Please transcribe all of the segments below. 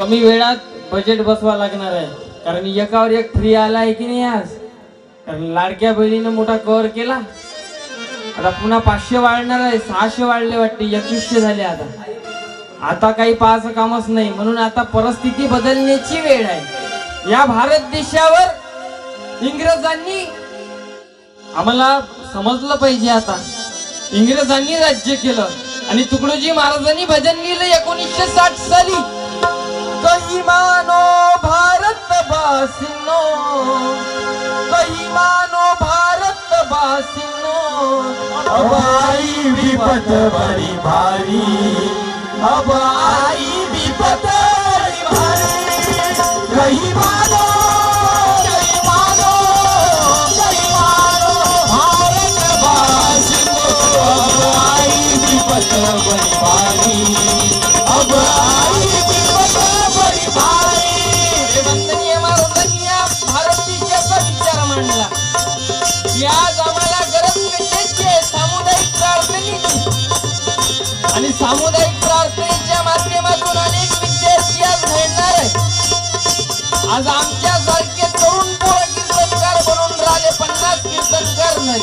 कमी वेळात बजेट बसवा लागणार आहे. कारण एकावर एक फ्री आला आहे की नाही आज? कारण लाडक्या बहिणीनं मोठा कव्हर केला. आता पुन्हा पाचशे वाढणार आहे. सहाशे वाढले वाटते. एकवीसशे झाले आता. आता काही पाहायचं कामच नाही. म्हणून आता परिस्थिती बदलण्याची वेळ आहे. या भारत देशावर इंग्रजांनी आम्हाला समजलं पाहिजे आता. इंग्रजांनी राज्य केलं. आणि तुकडोजी महाराजांनी भजन लिहिलं एकोणीसशे साठ साली. मानो भारत बासिनो कही मानो भारत बासिनो अब आई विपत बड़ी भारी अब आई विपत बड़ी भारी कही मानो सामुदायिक प्रार्थनेच्या माध्यमातून अनेक विद्यार्थी आज घडणार आहे आज आमच्या सारखे तरुण पोरं कीर्तनकार बनून राहिले पन्नास कीर्तनकार झाले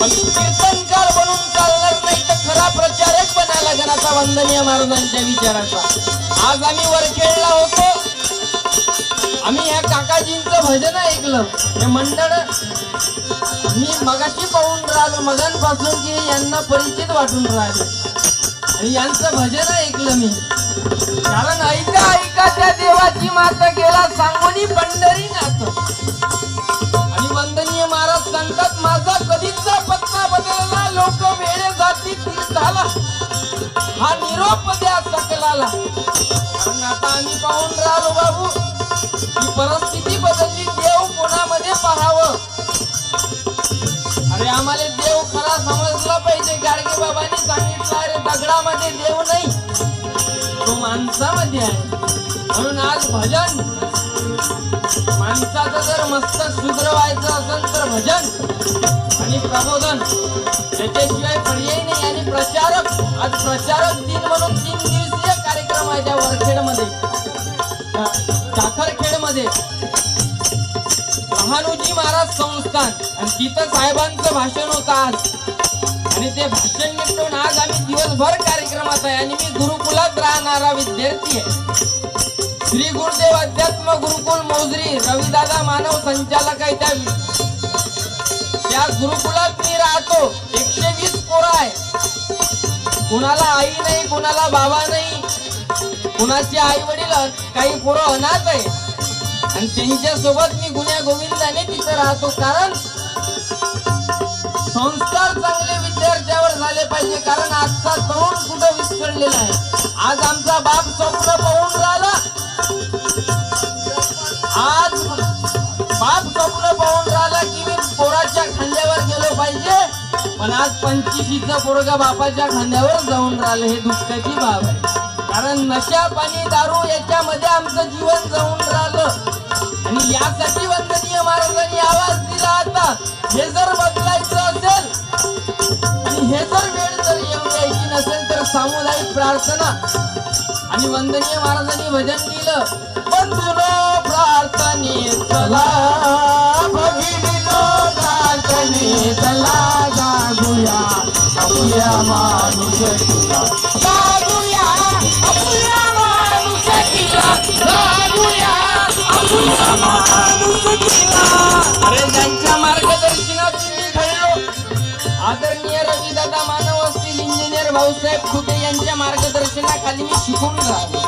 पण कीर्तनकार बनून चालणार नाही तर खरा प्रचारक बना लागेल आता वंदनीय महाराजांच्या विचाराचा. आज आम्ही वरखेडला होतो. आम्ही ह्या काकाजींचं भजन ऐकलं. हे मंडळ मी मगाशी पाहून राहिलो. मगांपासून की यांना परिचित वाटून राहिले. यांचं भजन ऐकलं मी. कारण ऐका ऐका त्या देवाची मात्र गेला सांगोनी पंढरी ना दगडामध्ये देव नाही तो माणसामध्ये आहे. म्हणून आज भजन माणसाचं जर मस्तक सुधरवायचं असेल तर भजन आणि प्रबोधन याच्याशिवाय पर्याय नाही. आणि प्रचारक आज प्रचारक दिन म्हणून तीन दिवसीय कार्यक्रम आहे त्या वरखेडमध्ये. मध्ये महानुजी महाराज संस्थान. आणि तिथं साहेबांचं भाषण होतं आज. ते भाषण निपटून आज आम्ही दिवसभर कार्यक्रमात आहे आणि मी गुरुकुलात राहणारा विद्यार्थी आहे. श्री गुरुदेव अध्यात्म गुरुकुल मोजरी रविदादा मानव संचालक आहे त्या त्या गुरुकुलात मी राहतो. एकशे वीस पोरं आहे. कुणाला आई नाही कुणाला बाबा नाही कुणाचे आई वडील काही पोरं अनाथ आहे. आणि त्यांच्यासोबत मी गुन्ह्या गोविंदाने तिथं राहतो. कारण संस्कार चांगले विद्यार्थ्यावर झाले पाहिजे कारण आजचा तरुण कुठं विस्कळलेला आहे? आज आमचा बाप स्वप्न पाहून राहिला. आज बाप स्वप्न पाहून राहिला की मी पोराच्या खांद्यावर गेलो पाहिजे. पण आज पंचवीशीचा पोरगा बापाच्या खांद्यावर जाऊन राहिलं हे दुःखाची बाब आहे. कारण नशा पाणी दारू याच्यामध्ये आमचं जीवन जाऊन राहिलं. आणि यासाठी वंदनीय महाराजांनी आवाज दिला आता. प्रार्थना आणि वंदनीय महाराजांनी भजन केलं. बंधुनो प्रार्थने चला. भगिनीनो प्रार्थने चला. जागूया. अपुया माणूस तुला जागूया. अपुया माणूस तुला जागूया. अपुया माणूस तुला अरे ज्यांच्या मार्गदर्शनात मी घडलो आदरणीय रविदादा मानव असतील इंजिनियर भाऊसाहेब खुटे यांच्या मार्गदर्शनाखाली मी शिकून राहिलो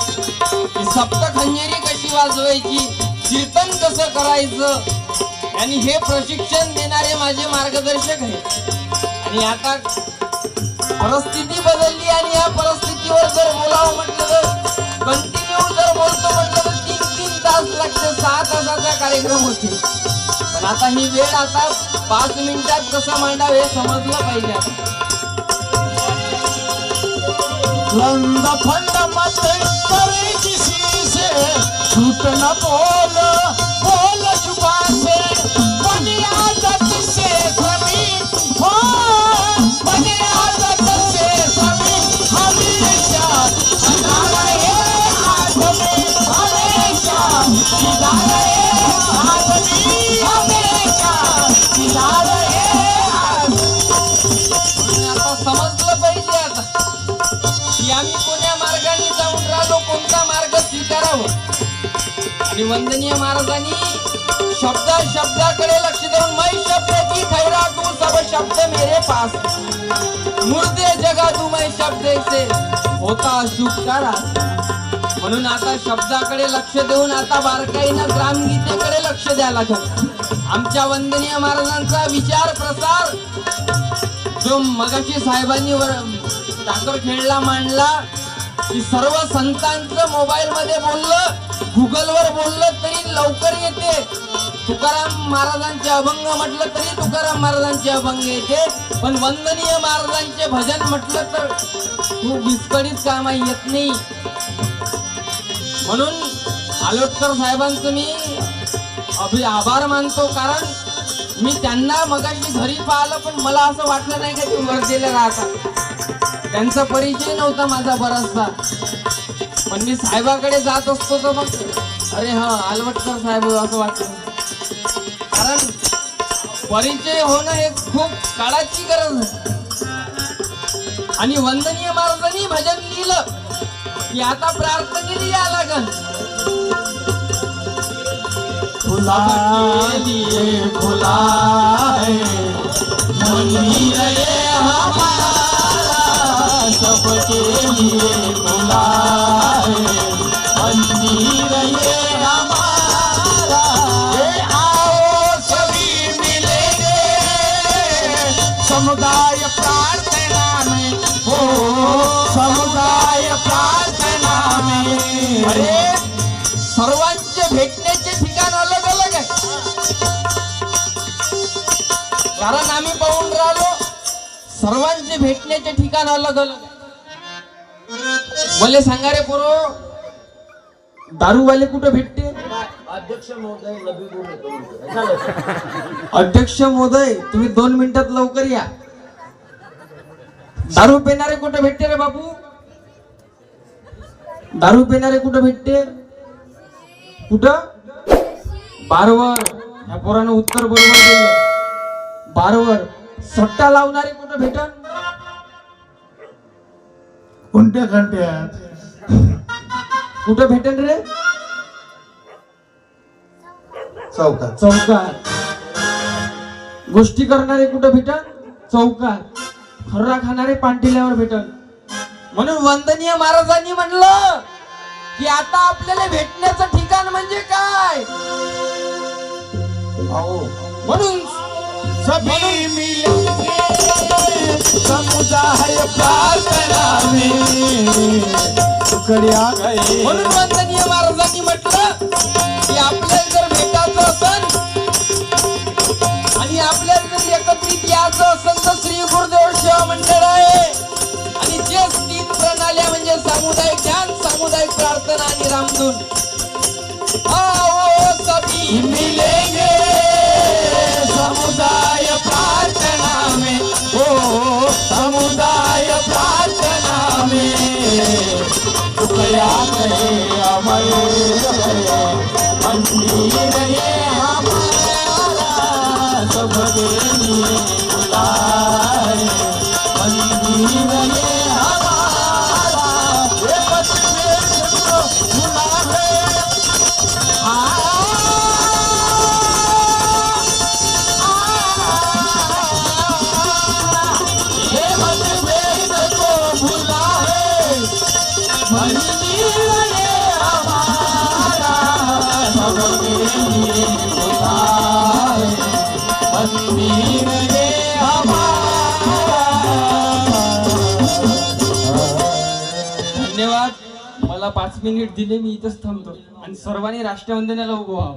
सप्त खंजेरी कशी वाजवायची कीर्तन कसं करायचं आणि हे प्रशिक्षण देणारे माझे मार्गदर्शक आहेत. आणि आता परिस्थिती बदलली आणि या परिस्थितीवर जर बोलावं म्हटलं तर कंटिन्यू जर बोलतो म्हटलं तर तीन तीन तास लागते सहा तासाचा कार्यक्रम होते. पण आता ही वेळ आता पाच मिनिटात कसं मांडावं हे समजलं पाहिजे. लंद फंद मत करे किसी से। झूठ न बोल बोल जुबा से। बनी आदत से सभी हो। बनी आदत से सभी आदमी हमेशा हमेशा वंदनीय महाराजांनी शब्दा शब्दाकडे लक्ष देऊन मै शब्द की खैरा तू सब शब्द मेरे पास. मुर्दे जगा तू मै शब्द से होता शुभकारा म्हणून आता शब्दाकडे लक्ष देऊन आता बारकाईनं ग्रामगीतेकडे लक्ष द्यायला लागेल. आमच्या वंदनीय महाराजांचा विचार प्रसार. जो मगाशी साहेबांनी वर टाकर खेळला मांडला की सर्व संतांचं मोबाईल मध्ये बोललं गुगलवर बोललं तरी लवकर येते. तुकाराम महाराजांचे अभंग म्हटलं तरी तुकाराम महाराजांचे अभंग येते. पण वंदनीय महाराजांचे भजन म्हटलं तर खूप विस्कळीत कामा येत नाही. म्हणून आलोटकर साहेबांचं मी अभि आभार मानतो कारण मी त्यांना मगाशी घरी पाहिलं पण मला असं वाटलं नाही का ते वर्धेला राहतात. त्यांचा परिचय नव्हता माझा बराचसा पण मी साहेबाकडे जात असतो तर मग अरे हा आलवटकर साहेब असं वाटलं. कारण परिचय होणं हे खूप काळाची गरज आहे. आणि वंदनीय महाराजांनी भजन लिहिलं की आता प्रार्थनेला या लागल. फुला फुलाए लिए मंदिर ये हमारा आओ सभी मिलेंगे समुदाय प्रार्थना में हो समुदाय प्रार्थना में अरे सर्वांचे भेटण्याचे ठिकाण अलग अलग आहे कारण आम्ही पाहून राहिलो सर्वांचे भेटण्याचे ठिकाण अलग अलग आहे. मला सांगा रे पोरो। दारूवाले कुठं भेटते? अध्यक्ष महोदय अध्यक्ष महोदय तुम्ही दोन मिनिटात लवकर या. दारू पिणारे कुठं भेटते रे बापू? दारू पिणारे कुठं भेटते? कुठं? बारवर. ह्या पोरानं उत्तर बरोबर दिलं. बारवर. सट्टा लावणारे कुठं भेटन? कोणत्या खंड्यात कुठं भेटन रे? चौकात. चौकात. गोष्टी करणारे कुठं भेटल? चौकात. खर्रा खाणारे पांटिल्यावर भेटल. म्हणून वंदनीय महाराजांनी म्हणलं की आता आपल्याला भेटण्याचं ठिकाण म्हणजे काय? म्हणून सभी प्रार्थना में म्हणून वंदनीय महाराजांनी म्हटलं की आपल्याला जर भेटायचं असेल आणि आपल्याला जर एकत्रित यायचं असन तर श्री गुरुदेव सेवा मंडळ आहे. आणि जे तीन प्रणाल्या म्हणजे सामुदायिक ध्यान सामुदायिक प्रार्थना आणि रामधून. प्रार्थना में टुकड्या गए अमर गए मंदिर ये धन्यवाद. मला पाच मिनिट दिले मी इथंच थांबतो. आणि सर्वांनी राष्ट्रवंदनेला उभं व्हावं.